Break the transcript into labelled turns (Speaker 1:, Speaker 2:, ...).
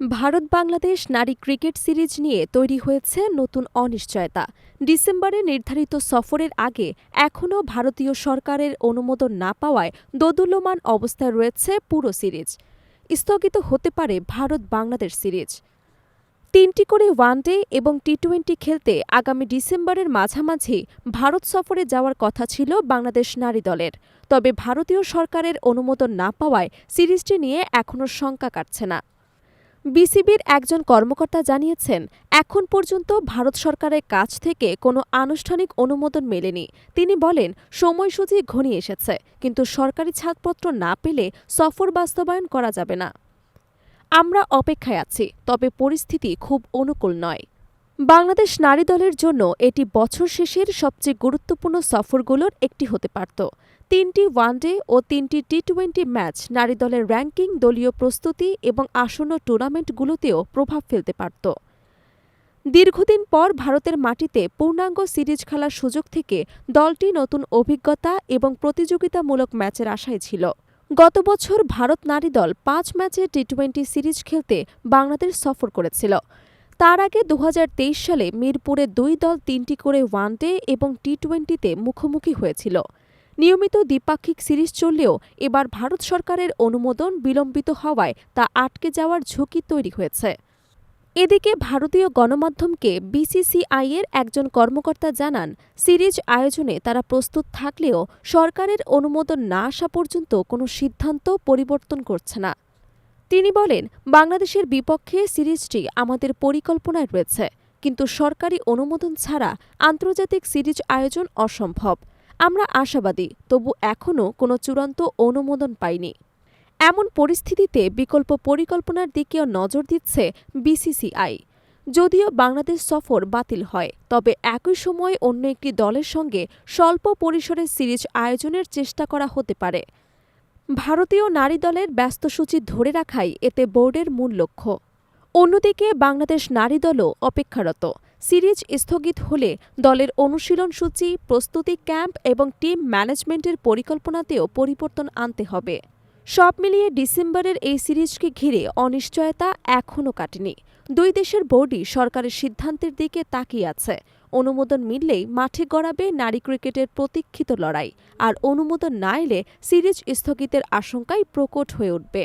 Speaker 1: ভারত বাংলাদেশ নারী cricket series নিয়ে তৈরি হয়েছে নতুন অনিশ্চয়তা। ডিসেম্বরে নির্ধারিত সফরের আগে এখনও ভারতীয় সরকারের অনুমোদন না পাওয়ায় দোদুল্যমান অবস্থায় রয়েছে পুরো সিরিজ। স্থগিত হতে পারে ভারত বাংলাদেশ সিরিজ। তিনটি করে ওয়ানডে এবং টি টোয়েন্টি খেলতে আগামী ডিসেম্বরের মাঝামাঝি ভারত সফরে যাওয়ার কথা ছিল বাংলাদেশ নারী দলের। তবে ভারতীয় সরকারের অনুমোদন না পাওয়ায় সিরিজটি নিয়ে এখনও শঙ্কা কাটছে না। বিসিবির একজন কর্মকর্তা জানিয়েছেন, এখন পর্যন্ত ভারত সরকারের কাছ থেকে কোনো আনুষ্ঠানিক অনুমোদন মেলেনি। তিনি বলেন, সময়সূচি ঘনিয়ে এসেছে, কিন্তু সরকারি ছাড়পত্র না পেলে সফর বাস্তবায়ন করা যাবে না। আমরা অপেক্ষায় আছি, তবে পরিস্থিতি খুব অনুকূল নয়। বাংলাদেশ নারী দলের জন্য এটি বছর শেষের সবচেয়ে গুরুত্বপূর্ণ সফরগুলোর একটি হতে পারত। তিনটি ওয়ানডে ও তিনটি টি টোয়েন্টি ম্যাচ নারী দলের র্যাঙ্কিং, দলীয় প্রস্তুতি এবং আসন্ন টুর্নামেন্টগুলোতেও প্রভাব ফেলতে পারত। দীর্ঘদিন পর ভারতের মাটিতে পূর্ণাঙ্গ সিরিজ খেলার সুযোগ থেকে দলটি নতুন অভিজ্ঞতা এবং প্রতিযোগিতামূলক ম্যাচের আশায় ছিল। গত বছর ভারত নারী দল পাঁচ ম্যাচে টি টোয়েন্টি সিরিজ খেলতে বাংলাদেশ সফর করেছিল। তার আগে দু হাজার তেইশ সালে মিরপুরে দুই দল তিনটি করে ওয়ানডে এবং টি টোয়েন্টিতে মুখোমুখি হয়েছিল। নিয়মিত দ্বিপাক্ষিক সিরিজ চললেও এবার ভারত সরকারের অনুমোদন বিলম্বিত হওয়ায় তা আটকে যাওয়ার ঝুঁকি তৈরি হয়েছে। এদিকে ভারতীয় গণমাধ্যমকে বিসিসিআইয়ের একজন কর্মকর্তা জানান, সিরিজ আয়োজনে তারা প্রস্তুত থাকলেও সরকারের অনুমোদন না আসা পর্যন্ত কোনো সিদ্ধান্ত পরিবর্তন করছে না। তিনি বলেন, বাংলাদেশের বিপক্ষে সিরিজটি আমাদের পরিকল্পনায় রয়েছে, কিন্তু সরকারি অনুমোদন ছাড়া আন্তর্জাতিক সিরিজ আয়োজন অসম্ভব। আমরা আশাবাদী, তবু এখনও কোনো চূড়ান্ত অনুমোদন পাইনি। এমন পরিস্থিতিতে বিকল্প পরিকল্পনার দিকেও নজর দিচ্ছে বিসিসিআই। যদিও বাংলাদেশ সফর বাতিল হয়, তবে একই সময়ে অন্য একটি দলের সঙ্গে স্বল্প পরিসরে সিরিজ আয়োজনের চেষ্টা করা হতে পারে। ভারতীয় নারী দলের ব্যস্ত সূচি ধরে রাখাই এতে বোর্ডের মূল লক্ষ্য। অন্যদিকে বাংলাদেশ নারী দলও অপেক্ষারত। সিরিজ স্থগিত হলে দলের অনুশীলন সূচি, প্রস্তুতি ক্যাম্প এবং টিম ম্যানেজমেন্টের পরিকল্পনাতেও পরিবর্তন আনতে হবে। সব মিলিয়ে ডিসেম্বরের এই সিরিজকে ঘিরে অনিশ্চয়তা এখনও কাটেনি। দুই দেশের বোর্ডই সরকারের সিদ্ধান্তের দিকে তাকিয়ে আছে। অনুমোদন মিললেই মাঠে গড়াবে নারী ক্রিকেটের প্রতীক্ষিত লড়াই। আর অনুমোদন না এলে সিরিজ স্থগিতের আশঙ্কাই প্রকট হয়ে উঠবে।